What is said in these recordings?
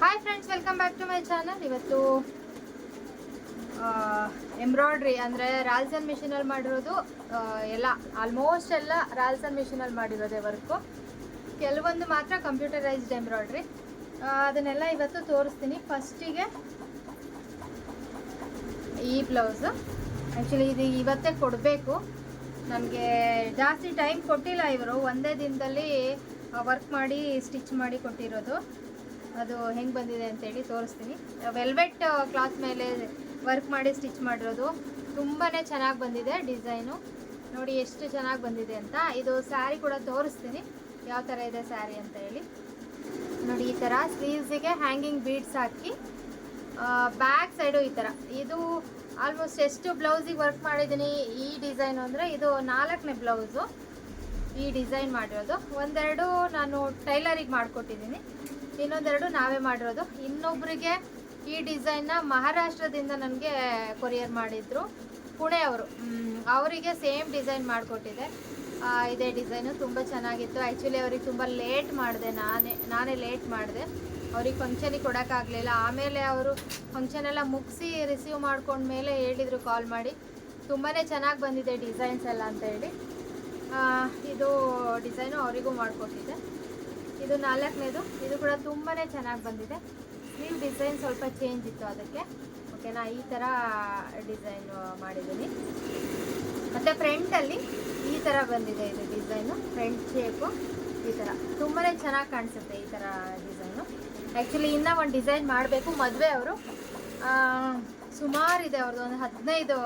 Hi friends welcome back to my channel ಇವತ್ತು embroidery ಅಂದರೆ ರಾಲ್ಸನ್ ಮಿಷಿನಲ್ಲಿ ಮಾಡಿರೋದು ಎಲ್ಲ ಆಲ್ಮೋಸ್ಟ್ ಎಲ್ಲ ರಾಲ್ಸನ್ ಮಿಷಿನಲ್ಲಿ ಮಾಡಿರೋದೇ ವರ್ಕು ಕೆಲವೊಂದು ಮಾತ್ರ ಕಂಪ್ಯೂಟರೈಸ್ಡ್ ಎಂಬ್ರಾಯ್ಡ್ರಿ ಅದನ್ನೆಲ್ಲ ಇವತ್ತು ತೋರಿಸ್ತೀನಿ. ಫಸ್ಟಿಗೆ ಈ ಬ್ಲೌಸು ಆ್ಯಕ್ಚುಲಿ ಇದು ಇವತ್ತೇ ಕೊಡಬೇಕು. ನಮಗೆ ಜಾಸ್ತಿ ಟೈಮ್ ಕೊಟ್ಟಿಲ್ಲ ಇವರು. ಒಂದೇ ದಿನದಲ್ಲಿ ವರ್ಕ್ ಮಾಡಿ ಸ್ಟಿಚ್ ಮಾಡಿ ಕೊಟ್ಟಿರೋದು. ಅದು ಹೆಂಗೆ ಬಂದಿದೆ ಅಂತೇಳಿ ತೋರಿಸ್ತೀನಿ. ವೆಲ್ವೆಟ್ ಕ್ಲಾತ್ ಮೇಲೆ ವರ್ಕ್ ಮಾಡಿ ಸ್ಟಿಚ್ ಮಾಡಿರೋದು. ತುಂಬಾ ಚೆನ್ನಾಗಿ ಬಂದಿದೆ ಡಿಸೈನು ನೋಡಿ ಎಷ್ಟು ಚೆನ್ನಾಗಿ ಬಂದಿದೆ ಅಂತ. ಇದು ಸ್ಯಾರಿ ಕೂಡ ತೋರಿಸ್ತೀನಿ. ಯಾವ ಥರ ಇದೆ ಸ್ಯಾರಿ ಅಂತ ಹೇಳಿ. ನೋಡಿ ಈ ಥರ ಸ್ಲೀವ್ಸಿಗೆ ಹ್ಯಾಂಗಿಂಗ್ ಬೀಡ್ಸ್ ಹಾಕಿ ಬ್ಯಾಕ್ ಸೈಡು ಈ ಥರ ಇದು ಆಲ್ಮೋಸ್ಟ್ ಎಷ್ಟು ಬ್ಲೌಸಿಗೆ ವರ್ಕ್ ಮಾಡಿದ್ದೀನಿ ಈ ಡಿಸೈನ್ ಅಂದರೆ ಇದು ನಾಲ್ಕನೇ ಬ್ಲೌಸು ಈ ಡಿಸೈನ್ ಮಾಡಿರೋದು. ಒಂದೆರಡು ನಾನು ಟೈಲರಿಗೆ ಮಾಡಿಕೊಟ್ಟಿದ್ದೀನಿ. ಇನ್ನೊಂದೆರಡು ನಾವೇ ಮಾಡಿರೋದು. ಇನ್ನೊಬ್ಬರಿಗೆ ಈ ಡಿಸೈನ್ನ ಮಹಾರಾಷ್ಟ್ರದಿಂದ ನನಗೆ ಕೊರಿಯರ್ ಮಾಡಿದ್ರು. ಪುಣೆ ಅವರು. ಅವರಿಗೆ ಸೇಮ್ ಡಿಸೈನ್ ಮಾಡಿಕೊಟ್ಟಿದೆ. ಇದೇ ಡಿಸೈನು ತುಂಬ ಚೆನ್ನಾಗಿತ್ತು. ಆ್ಯಕ್ಚುಲಿ ಅವ್ರಿಗೆ ತುಂಬ ಲೇಟ್ ಮಾಡಿದೆ. ನಾನೇ ನಾನೇ ಲೇಟ್ ಮಾಡಿದೆ. ಅವ್ರಿಗೆ ಫಂಕ್ಷನಿಗೆ ಕೊಡೋಕ್ಕಾಗಲಿಲ್ಲ ಆಮೇಲೆ ಅವರು ಫಂಕ್ಷನ್ ಎಲ್ಲ ಮುಗಿಸಿ ರಿಸೀವ್ ಮಾಡ್ಕೊಂಡ್ಮೇಲೆ ಹೇಳಿದರು ಕಾಲ್ ಮಾಡಿ. ತುಂಬಾ ಚೆನ್ನಾಗಿ ಬಂದಿದೆ ಡಿಸೈನ್ಸ್ ಎಲ್ಲ ಅಂತ ಹೇಳಿ. ಇದು ಡಿಸೈನು ಅವರಿಗೂ ಮಾಡಿಕೊಟ್ಟಿದ್ದೆ. ಇದು ನಾಲ್ಕನೇದು. ಇದು ಕೂಡ ತುಂಬಾ ಚೆನ್ನಾಗಿ ಬಂದಿದೆ. ಸ್ಲೀವ್ ಡಿಸೈನ್ ಸ್ವಲ್ಪ ಚೇಂಜ್ ಇತ್ತು ಅದಕ್ಕೆ. ಓಕೆನಾ ಈ ಥರ ಡಿಸೈನ್ ಮಾಡಿದ್ದೀನಿ. ಮತ್ತು ಫ್ರಂಟಲ್ಲಿ ಈ ಥರ ಬಂದಿದೆ ಇದು ಡಿಸೈನು ಫ್ರಂಟ್ ಶೇಪು ಈ ಥರ ತುಂಬಾ ಚೆನ್ನಾಗಿ ಕಾಣಿಸುತ್ತೆ ಈ ಥರ ಡಿಸೈನು ಆ್ಯಕ್ಚುಲಿ ಇನ್ನೂ ಒಂದು ಡಿಸೈನ್ ಮಾಡಬೇಕು. ಮದುವೆ ಅವರು. ಸುಮಾರಿದೆ ಅವ್ರದ್ದು ಒಂದು ಹದಿನೈದು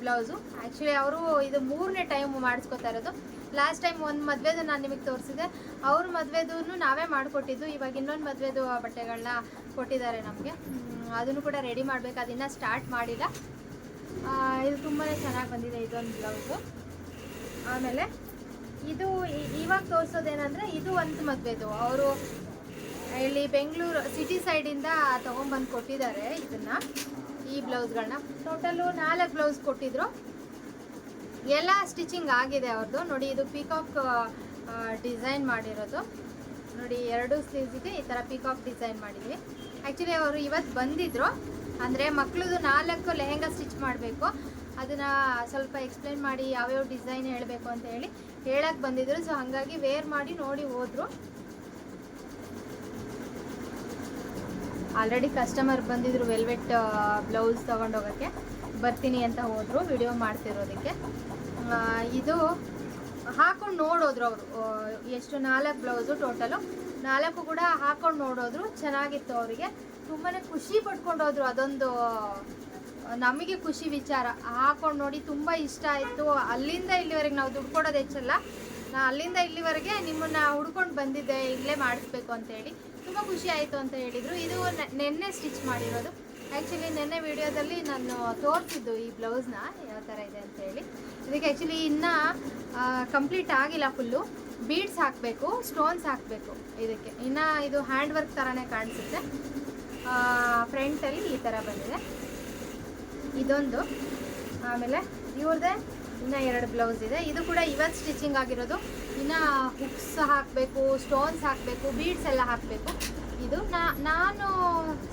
ಬ್ಲೌಸು ಆ್ಯಕ್ಚುಲಿ ಅವರು ಇದು ಮೂರನೇ ಟೈಮ್ ಮಾಡಿಸ್ಕೋತಾ ಇರೋದು. ಲಾಸ್ಟ್ ಟೈಮ್ ಒಂದು ಮದುವೆದು ನಾನು ನಿಮಗೆ ತೋರಿಸಿದೆ. ಅವ್ರ ಮದುವೆದೂ ನಾವೇ ಮಾಡಿಕೊಟ್ಟಿದ್ದು. ಇವಾಗ ಇನ್ನೊಂದು ಮದುವೆದು ಬಟ್ಟೆಗಳನ್ನ ಕೊಟ್ಟಿದ್ದಾರೆ ನಮಗೆ. ಅದನ್ನು ಕೂಡ ರೆಡಿ ಮಾಡಬೇಕು. ಅದನ್ನು ಸ್ಟಾರ್ಟ್ ಮಾಡಿಲ್ಲ. ಇದು ತುಂಬಾ ಚೆನ್ನಾಗಿ ಬಂದಿದೆ ಇದೊಂದು ಬ್ಲೌಸು ಆಮೇಲೆ ಇದು ಇವಾಗ ತೋರಿಸೋದೇನಂದರೆ ಇದು ಒಂದು ಮದುವೆದು. ಅವರು ಇಲ್ಲಿ ಬೆಂಗಳೂರು ಸಿಟಿ ಸೈಡಿಂದ ತೊಗೊಂಬಂದು ಕೊಟ್ಟಿದ್ದಾರೆ ಇದನ್ನು, ಈ ಬ್ಲೌಸ್ಗಳನ್ನ ಟೋಟಲು ನಾಲ್ಕು ಬ್ಲೌಸ್ ಕೊಟ್ಟಿದ್ರು. ಎಲ್ಲ ಸ್ಟಿಚಿಂಗ್ ಆಗಿದೆ ಅವ್ರದ್ದು ನೋಡಿ, ಇದು ಪಿಕಾಕ್ ಡಿಸೈನ್ ಮಾಡಿರೋದು. ನೋಡಿ, ಎರಡು ಸ್ಲೀವ್ಸಿಗೆ ಈ ಥರ ಪಿಕಾಕ್ ಡಿಸೈನ್ ಮಾಡಿದ್ವಿ. ಆ್ಯಕ್ಚುಲಿ ಅವರು ಇವತ್ತು ಬಂದಿದ್ರು. ಅಂದರೆ ಮಕ್ಕಳದು ನಾಲ್ಕು ಲೆಹೆಂಗಾ ಸ್ಟಿಚ್ ಮಾಡಬೇಕು. ಅದನ್ನು ಸ್ವಲ್ಪ ಎಕ್ಸ್ಪ್ಲೇನ್ ಮಾಡಿ, ಯಾವ್ಯಾವ ಡಿಸೈನ್ ಹೇಳಬೇಕು ಅಂತ ಹೇಳಿ ಹೇಳಕ್ಕೆ ಬಂದಿದ್ರು. ಸೊ ಹಾಗಾಗಿ ವೇರ್ ಮಾಡಿ, ನೋಡಿ ಹೋದರು. ಆಲ್ರೆಡಿ ಕಸ್ಟಮರ್ ಬಂದಿದ್ರು ವೆಲ್ವೆಟ್ ಬ್ಲೌಸ್ ತೊಗೊಂಡೋಗೋಕ್ಕೆ. ಬರ್ತೀನಿ ಅಂತ ಹೋದರು ವಿಡಿಯೋ ಮಾಡ್ತಿರೋದಕ್ಕೆ. ಇದು ಹಾಕೊಂಡು ನೋಡೋದ್ರು ಅವರು. ಎಷ್ಟು ನಾಲ್ಕು ಬ್ಲೌಸು ಟೋಟಲು ನಾಲ್ಕು ಕೂಡ ಹಾಕೊಂಡು ನೋಡೋದ್ರು, ಚೆನ್ನಾಗಿತ್ತು ಅವರಿಗೆ. ತುಂಬಾ ಖುಷಿ ಪಡ್ಕೊಂಡು ಅದೊಂದು, ನಮಗೆ ಖುಷಿ ವಿಚಾರ. ಹಾಕೊಂಡು ನೋಡಿ ತುಂಬ ಇಷ್ಟ ಆಯಿತು. ಅಲ್ಲಿಂದ ಇಲ್ಲಿವರೆಗೆ ನಾವು ದುಡ್ಡು ಕೊಡೋದು ಹೆಚ್ಚಲ್ಲ. ನಾ ಅಲ್ಲಿಂದ ಇಲ್ಲಿವರೆಗೆ ನಿಮ್ಮನ್ನ ಹುಡ್ಕೊಂಡು ಬಂದಿದ್ದೆ, ಇಲ್ಲೇ ಮಾಡಿಸ್ಬೇಕು ಅಂತೇಳಿ ತುಂಬ ಖುಷಿ ಆಯಿತು ಅಂತ ಹೇಳಿದರು. ಇದು ನೆನ್ನೆ ಸ್ಟಿಚ್ ಮಾಡಿರೋದು. ಆ್ಯಕ್ಚುಲಿ ನೆನ್ನೆ ವಿಡಿಯೋದಲ್ಲಿ ನಾನು ತೋರಿಸಿದ್ದು ಈ ಬ್ಲೌಸ್ನ ಯಾವ ಥರ ಇದೆ ಅಂತ ಹೇಳಿ. ಇದಕ್ಕೆ ಆ್ಯಕ್ಚುಲಿ ಇನ್ನೂ ಕಂಪ್ಲೀಟ್ ಆಗಿಲ್ಲ ಫುಲ್ಲು ಬೀಡ್ಸ್ ಹಾಕಬೇಕು ಸ್ಟೋನ್ಸ್ ಹಾಕಬೇಕು ಇದಕ್ಕೆ. ಇನ್ನು ಇದು ಹ್ಯಾಂಡ್ ವರ್ಕ್ ಥರನೇ ಕಾಣಿಸುತ್ತೆ ಫ್ರಂಟಲ್ಲಿ ಈ ಥರ ಬಂದಿದೆ. ಇದೊಂದು. ಆಮೇಲೆ ಇವ್ರದ್ದೇ ಇನ್ನು ಎರಡು ಬ್ಲೌಸ್ ಇದೆ. ಇದು ಕೂಡ ಇವತ್ತು ಸ್ಟಿಚಿಂಗ್ ಆಗಿರೋದು. ಇನ್ನು ಹುಕ್ಸ್ ಹಾಕಬೇಕು ಸ್ಟೋನ್ಸ್ ಹಾಕಬೇಕು ಬೀಡ್ಸ್ ಎಲ್ಲ ಹಾಕಬೇಕು. ಇದು ನಾನು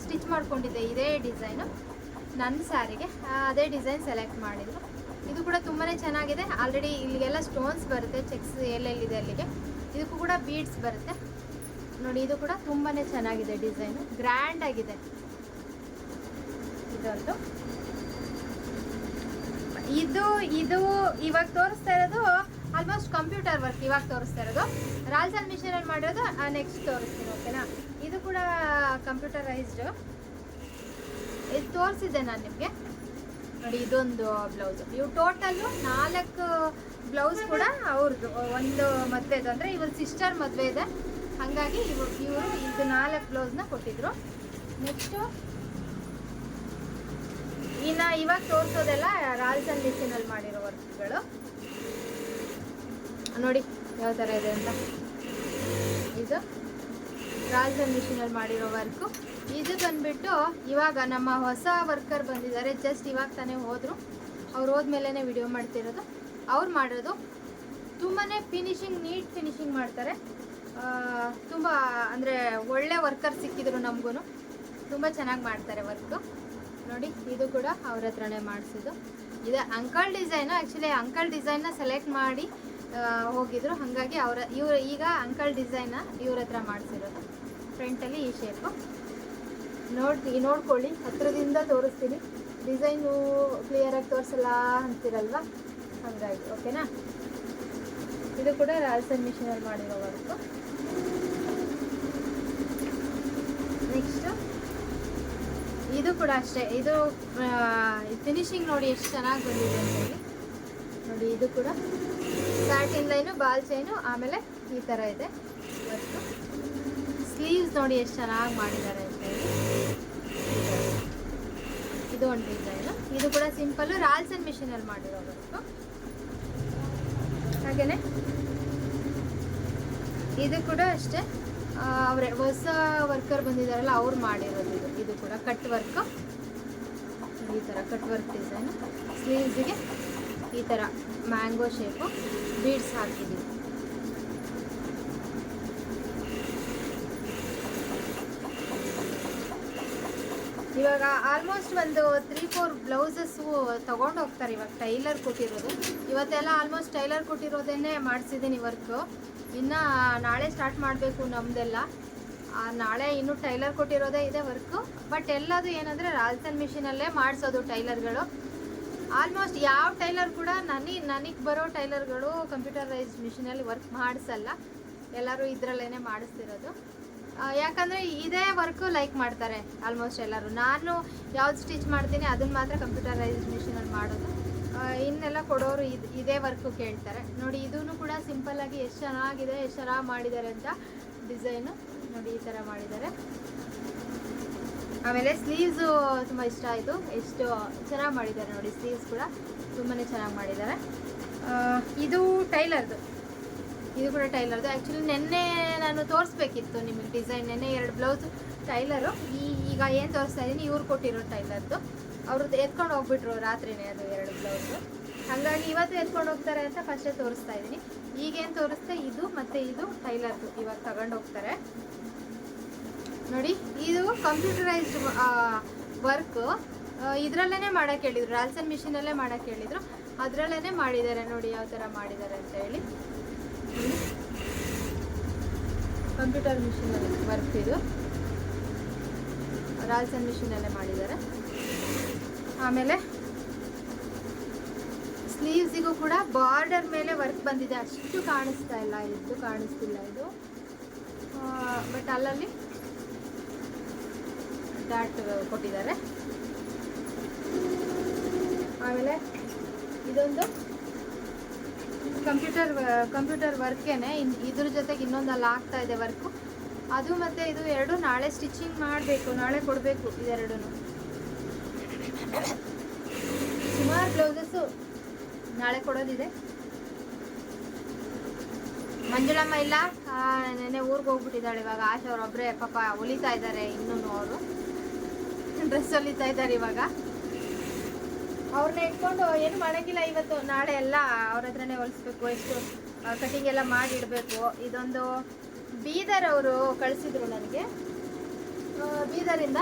ಸ್ಟಿಚ್ ಮಾಡಿಕೊಂಡಿದ್ದೆ ಇದೇ ಡಿಸೈನು ನನ್ನ ಸ್ಯಾರಿಗೆ ಅದೇ ಡಿಸೈನ್ ಸೆಲೆಕ್ಟ್ ಮಾಡಿದ್ರು. ಇದು ಕೂಡ ತುಂಬಾ ಚೆನ್ನಾಗಿದೆ. ಆಲ್ರೆಡಿ ಇಲ್ಲಿಗೆಲ್ಲ ಸ್ಟೋನ್ಸ್ ಬರುತ್ತೆ ಚೆಕ್ಸ್ ಎಲ್ಲೆಲ್ಲಿದೆ ಅಲ್ಲಿಗೆ. ಇದಕ್ಕೂ ಕೂಡ ಬೀಡ್ಸ್ ಬರುತ್ತೆ. ನೋಡಿ, ಇದು ಕೂಡ ತುಂಬಾ ಚೆನ್ನಾಗಿದೆ ಡಿಸೈನು ಗ್ರ್ಯಾಂಡ್ ಆಗಿದೆ. ಇದೊಂದು. ಇದು ಇದು ಇವಾಗ ತೋರಿಸ್ತಾ ಇರೋದು ಆಲ್ಮೋಸ್ಟ್ ಕಂಪ್ಯೂಟರ್ ವರ್ಕ್ ಇವಾಗ ತೋರಿಸ್ತಾ ಇರೋದು. ರಾಲ್ಸನ್ ಮಿಷಿನಲ್ಲಿ ಮಾಡಿರೋದು ನೆಕ್ಸ್ಟ್ ತೋರಿಸ್ತೀನಿ ಓಕೆನಾ ಇದು ಕೂಡ ಕಂಪ್ಯೂಟರೈಸ್ಡು ಇದು ತೋರಿಸಿದ್ದೆ ನಾನು ನಿಮಗೆ. ನೋಡಿ, ಇದೊಂದು ಬ್ಲೌಸ್ ಇವು ಟೋಟಲ್ಲು ನಾಲ್ಕು ಬ್ಲೌಸ್ ಕೂಡ ಅವ್ರದ್ದು ಒಂದು ಮದುವೆದು ಅಂದರೆ ಇವ್ರ ಸಿಸ್ಟರ್ ಮದುವೆ ಇದೆ. ಹಾಗಾಗಿ ಇವರು ಇವರು ಇದು ನಾಲ್ಕು ಬ್ಲೌಸ್ನ ಕೊಟ್ಟಿದ್ರು. ನೆಕ್ಸ್ಟು ಇನ್ನು ಇವಾಗ ತೋರಿಸೋದೆಲ್ಲ ರಾಲ್ಸನ್ ಮಿಷಿನಲ್ಲಿ ಮಾಡಿರೋ ವರ್ಕ್ಗಳು ನೋಡಿ, ಯಾವ ಥರ ಇದೆ ಅಂತ. ಇದು. ರಾಲ್ಸನ್ ಮಿಷಿನಲ್ಲಿ ಮಾಡಿರೋ ವರ್ಕು ಇದು ಬಂದ್ಬಿಟ್ಟು ಇವಾಗ ನಮ್ಮ ಹೊಸ ವರ್ಕರ್ ಬಂದಿದ್ದಾರೆ. ಜಸ್ಟ್ ಇವಾಗ ತಾನೇ ಹೋದರು. ಅವ್ರು ಹೋದ್ಮೇಲೆ ವಿಡಿಯೋ ಮಾಡ್ತಿರೋದು. ಅವ್ರು ಮಾಡೋದು ತುಂಬಾ ಫಿನಿಶಿಂಗ್ ನೀಟ್ ಫಿನಿಶಿಂಗ್ ಮಾಡ್ತಾರೆ. ತುಂಬ ಅಂದರೆ ಒಳ್ಳೆ ವರ್ಕರ್ ಸಿಕ್ಕಿದ್ರು ನಮಗೂ ತುಂಬ ಚೆನ್ನಾಗಿ ಮಾಡ್ತಾರೆ ವರ್ಕು ನೋಡಿ, ಇದು ಕೂಡ ಅವ್ರ ಹತ್ರನೇ ಮಾಡಿಸೋದು ಇದೆ ಅಂಕಲ್ ಡಿಸೈನು ಆ್ಯಕ್ಚುಲಿ ಅಂಕಲ್ ಡಿಸೈನ್ನ ಸೆಲೆಕ್ಟ್ ಮಾಡಿ ಹೋಗಿದ್ರು. ಹಾಗಾಗಿ ಅವರ, ಇವ್ರು ಈಗ ಅಂಕಲ್ ಡಿಸೈನ ಇವ್ರ ಹತ್ರ ಮಾಡಿಸಿರೋದು. ಫ್ರಂಟಲ್ಲಿ ಈ ಶೇಪು ನೋಡಿ ನೋಡ್ಕೊಳ್ಳಿ, ಹತ್ರದಿಂದ ತೋರಿಸ್ತೀನಿ. ಡಿಸೈನು ಕ್ಲಿಯರಾಗಿ ತೋರಿಸಲ್ಲ ಅಂತಿರಲ್ವಾ? ಹಾಗಾಗಿ ಓಕೆನಾ ಇದು ಕೂಡ ರಾಲ್ಸನ್ ಮಿಷಿನಲ್ಲಿ ಮಾಡಿರೋ ವರ್ಕು ನೆಕ್ಸ್ಟು ಇದು ಕೂಡ ಅಷ್ಟೇ. ಇದು ಫಿನಿಶಿಂಗ್ ನೋಡಿ ಎಷ್ಟು ಚೆನ್ನಾಗಿ ಬಂದಿದೆ ಅಂತ ಹೇಳಿ. ನೋಡಿ, ಇದು ಕೂಡ ಸ್ಯಾಟಿನ್ ಲೈನು ಬಾಲ್ ಚೈನು ಆಮೇಲೆ ಈ ಥರ ಇದೆ. ಸ್ಲೀವ್ಸ್ ನೋಡಿ ಎಷ್ಟು ಚೆನ್ನಾಗಿ ಮಾಡಿದ್ದಾರೆ ಅಂತ ಇದು ಒಂದು ಡಿಸೈನು ಇದು ಕೂಡ ಸಿಂಪಲ್ಲು ರಾಲ್ಸನ್ ಮಿಷಿನಲ್ಲಿ ಮಾಡಿರೋ ಮಾಡಿರೋದು ಹಾಗೆಯೇ ಇದು ಕೂಡ ಅಷ್ಟೇ. ಅವರೇ, ಹೊಸ ವರ್ಕರ್ ಬಂದಿದ್ದಾರಲ್ಲ, ಅವ್ರು ಮಾಡಿರೋದು ಇದು. ಇದು ಕೂಡ ಕಟ್ ವರ್ಕ್ ಈ ಥರ ಕಟ್ ವರ್ಕ್ ಡಿಸೈನ್ ಸ್ಲೀವ್ಸಿಗೆ ಈ ಥರ ಮ್ಯಾಂಗೋ ಶೇಪು ಬೀಡ್ಸ್ ಹಾಕಿದ್ದೀವಿ. ಇವಾಗ ಆಲ್ಮೋಸ್ಟ್ ಒಂದು ತ್ರೀ ಫೋರ್ ಬ್ಲೌಸಸ್ಸು ತೊಗೊಂಡು ಹೋಗ್ತಾರೆ ಇವಾಗ ಟೈಲರ್ ಕೊಟ್ಟಿರೋದು. ಇವತ್ತೆಲ್ಲ ಆಲ್ಮೋಸ್ಟ್ ಟೈಲರ್ ಕೊಟ್ಟಿರೋದನ್ನೇ ಮಾಡಿಸಿದ್ದೀನಿ ವರ್ಕು ಇನ್ನು ನಾಳೆ ಸ್ಟಾರ್ಟ್ ಮಾಡಬೇಕು ನಮ್ಮದೆಲ್ಲ ನಾಳೆ ಇನ್ನೂ ಟೈಲರ್ ಕೊಟ್ಟಿರೋದೇ ಇದೆ ವರ್ಕು ಬಟ್ ಎಲ್ಲದು ಏನಂದರೆ ರಾಲ್ಸನ್ ಮಿಷಿನಲ್ಲೇ ಮಾಡಿಸೋದು ಟೈಲರ್ಗಳು. ಆಲ್ಮೋಸ್ಟ್ ಯಾವ ಟೈಲರ್ ಕೂಡ ನನಗೆ ನನಗೆ ಬರೋ ಟೈಲರ್ಗಳು ಕಂಪ್ಯೂಟರೈಸ್ಡ್ ಮಿಷಿನಲ್ಲಿ ವರ್ಕ್ ಮಾಡಿಸಲ್ಲ. ಎಲ್ಲರೂ ಇದರಲ್ಲೇ ಮಾಡಿಸ್ತಿರೋದು. ಯಾಕಂದ್ರೆ ಇದೇ ವರ್ಕು ಲೈಕ್ ಮಾಡ್ತಾರೆ ಆಲ್ಮೋಸ್ಟ್ ಎಲ್ಲರೂ. ನಾನು ಯಾವ್ದು ಸ್ಟಿಚ್ ಮಾಡ್ತೀನಿ ಅದನ್ನ ಮಾತ್ರ ಕಂಪ್ಯೂಟರೈಸ್ಡ್ ಮಿಷಿನಲ್ಲಿ ಮಾಡೋದು. ಆ, ಇನ್ನೆಲ್ಲ ಕೊಡೋರು ಇದು ಇದೇ ವರ್ಕು ಕೇಳ್ತಾರೆ. ನೋಡಿ ಇದೂ ಕೂಡ ಸಿಂಪಲ್ ಆಗಿ ಎಷ್ಟು ಚೆನ್ನಾಗಿದೆ ಎಷ್ಟು ಚೆನ್ನಾಗಿ ಮಾಡಿದ್ದಾರೆ ಅಂತ ಡಿಸೈನು ನೋಡಿ ಈ ಥರ ಮಾಡಿದ್ದಾರೆ. ಆಮೇಲೆ ಸ್ಲೀವ್ಸು ತುಂಬ ಇಷ್ಟ ಆಯಿತು. ಎಷ್ಟು ಚೆನ್ನಾಗಿ ಮಾಡಿದ್ದಾರೆ ನೋಡಿ ಸ್ಲೀವ್ಸ್ ಕೂಡ ತುಂಬಾ ಚೆನ್ನಾಗಿ ಮಾಡಿದ್ದಾರೆ. ಇದು ಟೈಲರ್ದು. ಇದು ಕೂಡ ಟೈಲರ್ದು ಆ್ಯಕ್ಚುಲಿ ನಿನ್ನೆ ನಾನು ತೋರಿಸ್ಬೇಕಿತ್ತು ನಿಮಗೆ ಡಿಸೈನ್ ನೆನ್ನೆ ಎರಡು ಬ್ಲೌಸು ಟೈಲರು. ಈ ಈಗ ಏನು ತೋರಿಸ್ತಾ ಇದ್ದೀನಿ, ಇವ್ರು ಕೊಟ್ಟಿರೋ ಟೈಲರ್ದು ಅವ್ರದ್ದು ಎತ್ಕೊಂಡು ಹೋಗ್ಬಿಟ್ರು ರಾತ್ರಿನೇ ಅದು ಎರಡು ಬ್ಲೌಸು ಹಾಗಾಗಿ ಇವತ್ತು ಎತ್ಕೊಂಡು ಹೋಗ್ತಾರೆ ಅಂತ ಫಸ್ಟೇ ತೋರಿಸ್ತಾ ಇದ್ದೀನಿ. ಈಗೇನು ತೋರಿಸ್ತೆ? ಇದು ಮತ್ತು ಇದು ಟೈಲರ್ದು ಇವಾಗ ತಗೊಂಡು ಹೋಗ್ತಾರೆ. ನೋಡಿ, ಇದು ಕಂಪ್ಯೂಟರೈಸ್ಡ್ ವರ್ಕು ಇದರಲ್ಲೇ ಮಾಡೋಕ್ಕೆ ಹೇಳಿದ್ರು. ರಾಲ್ಸನ್ ಮಿಷಿನಲ್ಲೇ ಮಾಡಕ್ಕೆ ಹೇಳಿದರು. ಅದರಲ್ಲೇ ಮಾಡಿದ್ದಾರೆ ನೋಡಿ, ಯಾವ ಥರ ಮಾಡಿದ್ದಾರೆ ಅಂತ ಹೇಳಿ. ಕಂಪ್ಯೂಟರ್ ಮಿಷಿನಲ್ಲಿ ವರ್ಕ್ ಇದು ರಾಲ್ಸನ್ ಮಿಷಿನಲ್ಲೇ ಮಾಡಿದ್ದಾರೆ. ಆಮೇಲೆ ಸ್ಲೀವ್ಸಿಗೂ ಕೂಡ ಬಾರ್ಡರ್ ಮೇಲೆ ವರ್ಕ್ ಬಂದಿದೆ. ಅಷ್ಟು ಕಾಣಿಸ್ತಾ ಇಲ್ಲ ಇದು ಕಾಣಿಸ್ತಿಲ್ಲ ಇದು. ಬಟ್ ಅಲ್ಲಲ್ಲಿ ಡಾಟ್ ಕೊಟ್ಟಿದ್ದಾರೆ. ಆಮೇಲೆ ಇದೊಂದು ಕಂಪ್ಯೂಟರ್ ಕಂಪ್ಯೂಟರ್ ವರ್ಕೇನೆ ಇನ್ನು ಇದ್ರ ಜೊತೆಗೆ ಇನ್ನೊಂದು ಅಲ್ಲಿ ಆಗ್ತಾ ಇದೆ ವರ್ಕು ಅದು ಮತ್ತು ಇದು ಎರಡು ನಾಳೆ ಸ್ಟಿಚಿಂಗ್ ಮಾಡಬೇಕು, ನಾಳೆ ಕೊಡಬೇಕು ಇದೆರಡೂ ಸುಮಾರು ಬ್ಲೌಸಸ್ಸು ನಾಳೆ ಕೊಡೋದಿದೆ. ಮಂಜುಳಮ್ಮ ಇಲ್ಲ ನೆನೆ ಊರಿಗೆ ಹೋಗ್ಬಿಟ್ಟಿದ್ದಾಳೆ ಇವಾಗ. ಆಶಾ ಒಬ್ಬರೇ ಪಾಪ ಹೊಲಿತಾ ಇದ್ದಾರೆ ಇನ್ನೂ ಅವರು. ಡ್ರೆಸ್ ಹೊಲಿತಾ ಇದ್ದಾರೆ ಇವಾಗ. ಅವ್ರನ್ನ ಇಟ್ಕೊಂಡು ಏನು ಮಾಡೋಂಗಿಲ್ಲ ಇವತ್ತು, ನಾಳೆ ಎಲ್ಲ ಅವ್ರ ಹತ್ರನೇ ಹೊಲಿಸ್ಬೇಕು, ಎಷ್ಟು ಕಟಿಂಗ್ ಎಲ್ಲ ಮಾಡಿಡಬೇಕು. ಇದೊಂದು ಬೀದರ್ ಅವರು ಕಳಿಸಿದ್ರು ನನಗೆ. ಬೀದರಿಂದ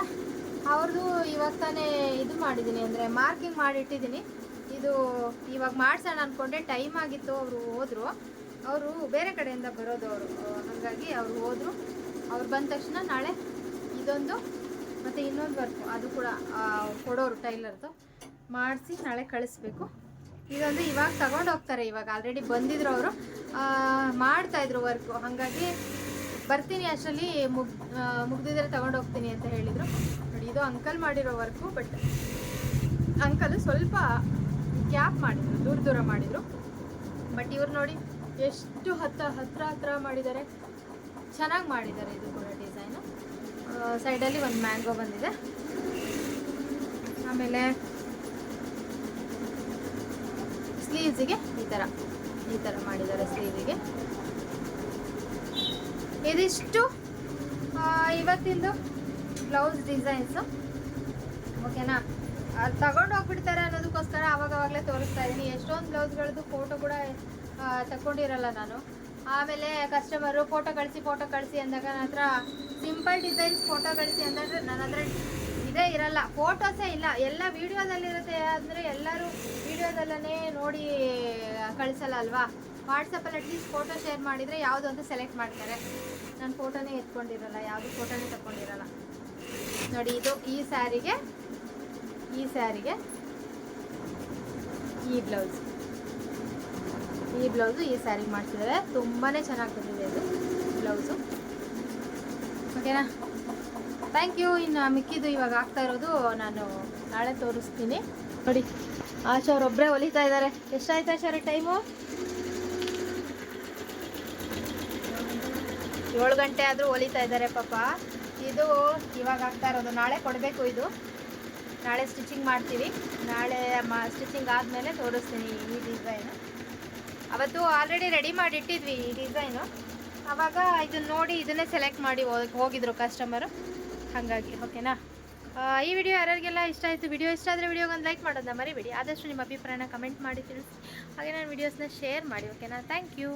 ಅವ್ರದ್ದು ಇವಾಗ ತಾನೇ ಇದು ಮಾಡಿದ್ದೀನಿ, ಅಂದರೆ ಮಾರ್ಕಿಂಗ್ ಮಾಡಿಟ್ಟಿದ್ದೀನಿ. ಇದು ಇವಾಗ ಮಾಡಿಸೋಣ ಅಂದ್ಕೊಂಡೆ ಟೈಮ್ ಆಗಿತ್ತು ಅವರು ಹೋದರು. ಅವರು ಬೇರೆ ಕಡೆಯಿಂದ ಬರೋದು ಅವರು. ಹಾಗಾಗಿ ಅವರು ಹೋದರು. ಅವ್ರು ಬಂದ ತಕ್ಷಣ ನಾಳೆ ಇದೊಂದು ಮತ್ತು ಇನ್ನೊಂದು ವರ್ಕು ಅದು ಕೂಡ ಕೊಡೋರು ಟೈಲರ್ದು. ಮಾಡಿಸಿ ನಾಳೆ ಕಳಿಸ್ಬೇಕು. ಇದೊಂದು ಇವಾಗ ತಗೊಂಡು ಹೋಗ್ತಾರೆ ಇವಾಗ. ಆಲ್ರೆಡಿ ಬಂದಿದ್ರು ಅವರು. ಮಾಡ್ತಾಯಿದ್ರು ವರ್ಕು ಹಾಗಾಗಿ ಬರ್ತೀನಿ ಅಷ್ಟರಲ್ಲಿ ಮುಗ್ ಮುಗ್ದಿದ್ರೆ ತಗೊಂಡು ಹೋಗ್ತೀನಿ ಅಂತ ಹೇಳಿದರು. ನೋಡಿ, ಇದು ಅಂಕಲ್ ಮಾಡಿರೋ ವರ್ಕು ಬಟ್ ಅಂಕಲ್ ಸ್ವಲ್ಪ ಗ್ಯಾಪ್ ಮಾಡಿದರು, ದೂರ ದೂರ ಮಾಡಿದರು. ಬಟ್ ಇವ್ರು ನೋಡಿ ಎಷ್ಟು ಹತ್ತ, ಹತ್ರ ಹತ್ರ ಮಾಡಿದ್ದಾರೆ. ಚೆನ್ನಾಗಿ ಮಾಡಿದ್ದಾರೆ ಇದು ಕೂಡ ಡಿಸೈನು ಸೈಡಲ್ಲಿ ಒಂದು ಮ್ಯಾಂಗೋ ಬಂದಿದೆ. ಆಮೇಲೆ ಸ್ಲೀವ್ಸಿಗೆ ಈ ಥರ ಈ ಥರ ಮಾಡಿದ್ದಾರೆ ಸ್ಲೀವಿಗೆ. ಇದಿಷ್ಟು ಇವತ್ತಿಂದು ಬ್ಲೌಸ್ ಡಿಸೈನ್ಸು. ಓಕೆನಾ? ಅದು ತಗೊಂಡು ಹೋಗ್ಬಿಡ್ತಾರೆ ಅನ್ನೋದಕ್ಕೋಸ್ಕರ ಅವಾಗವಾಗಲೇ ತೋರಿಸ್ತಾ ಇದ್ದೀನಿ. ಎಷ್ಟೊಂದು ಬ್ಲೌಸ್ಗಳದ್ದು ಫೋಟೋ ಕೂಡ ತಗೊಂಡಿರಲ್ಲ ನಾನು. ಆಮೇಲೆ ಕಸ್ಟಮರು ಫೋಟೋ ಕಳಿಸಿ ಫೋಟೋ ಕಳಿಸಿ ಅಂದಾಗ ನನ್ನ ಹತ್ರ ಸಿಂಪಲ್ ಡಿಸೈನ್ಸ್ ಫೋಟೋ ಕಳಿಸಿ ಅಂದಾಗ ನನ್ನ ಹತ್ರ ಇದೇ ಇರಲ್ಲ. ಫೋಟೋಸೇ ಇಲ್ಲ. ಎಲ್ಲ ವೀಡಿಯೋದಲ್ಲಿರುತ್ತೆ ಅಂದರೆ ಎಲ್ಲರೂ ವಿಡಿಯೋದಲ್ಲೇ ನೋಡಿ ಕಳಿಸಲ್ಲ ಅಲ್ವಾ ವಾಟ್ಸಪ್ಪಲ್ಲಿ ಅಟ್ಲೀಸ್ಟ್ ಫೋಟೋ ಶೇರ್ ಮಾಡಿದರೆ ಯಾವುದು ಅಂತ ಸೆಲೆಕ್ಟ್ ಮಾಡ್ತಾರೆ. ನಾನು ಫೋಟೋನೇ ಎತ್ಕೊಂಡಿರಲ್ಲ, ಯಾವುದು ಫೋಟೋನೇ ತಕೊಂಡಿರಲ್ಲ. ನೋಡಿ, ಇದು ಈ ಸ್ಯಾರಿಗೆ ಈ ಸ್ಯಾರಿಗೆ ಈ ಬ್ಲೌಸ್ ಈ ಬ್ಲೌಸು ಈ ಸ್ಯಾರಿಗೆ ಮಾಡ್ತಿದ್ದಾರೆ. ತುಂಬಾ ಚೆನ್ನಾಗಿ ಬಂದಿದೆ ಇದು ಬ್ಲೌಸು ಓಕೆನಾ ಥ್ಯಾಂಕ್ ಯು ಇನ್ನು ಮಿಕ್ಕಿದ್ದು ಇವಾಗ ಆಗ್ತಾ ಇರೋದು ನಾನು ನಾಳೆ ತೋರಿಸ್ತೀನಿ. ನೋಡಿ, ಆಶಾ ಒಬ್ಬರೇ ಹೊಲಿತಾ ಇದ್ದಾರೆ. ಎಷ್ಟಾಯ್ತು ಆಶಾರ ಟೈಮು ಏಳು ಗಂಟೆ ಆದರೂ ಹೊಲಿತಾ ಇದ್ದಾರೆ ಪಾಪ. ಇದು ಇವಾಗ ಆಗ್ತಾ ಇರೋದು. ನಾಳೆ ಕೊಡಬೇಕು ಇದು. ನಾಳೆ ಸ್ಟಿಚಿಂಗ್ ಮಾಡ್ತೀವಿ. ನಾಳೆ ಮಾ ಸ್ಟಿಚಿಂಗ್ ಆದಮೇಲೆ ತೋರಿಸ್ತೀನಿ ಈ ಡಿಸೈನು ಅವತ್ತು ಆಲ್ರೆಡಿ ರೆಡಿ ಮಾಡಿ ಇಟ್ಟಿದ್ವಿ ಈ ಡಿಸೈನು ಆವಾಗ ಇದನ್ನ ನೋಡಿ ಇದನ್ನೇ ಸೆಲೆಕ್ಟ್ ಮಾಡಿ ಹೋಗ್- ಹೋಗಿದ್ರು ಕಸ್ಟಮರು ಹಾಗಾಗಿ ಓಕೆನಾ ಈ ವಿಡಿಯೋ ಯಾರ್ಯಾರಿಗೆಲ್ಲ ಇಷ್ಟ ಆಯಿತು ವಿಡಿಯೋ ಇಷ್ಟ ಆದರೆ ವಿಡಿಯೋಗೆ ಒಂದು ಲೈಕ್ ಮಾಡೋದನ್ನ ಮರಿಬೇಡಿ. ಆದಷ್ಟು ನಿಮ್ಮ ಅಭಿಪ್ರಾಯನ ಕಮೆಂಟ್ ಮಾಡಿ ತಿಳಿಸಿ. ಹಾಗೆ ನಾನು ವೀಡಿಯೋಸ್ನ ಶೇರ್ ಮಾಡಿ ಓಕೆನಾ ಥ್ಯಾಂಕ್ ಯು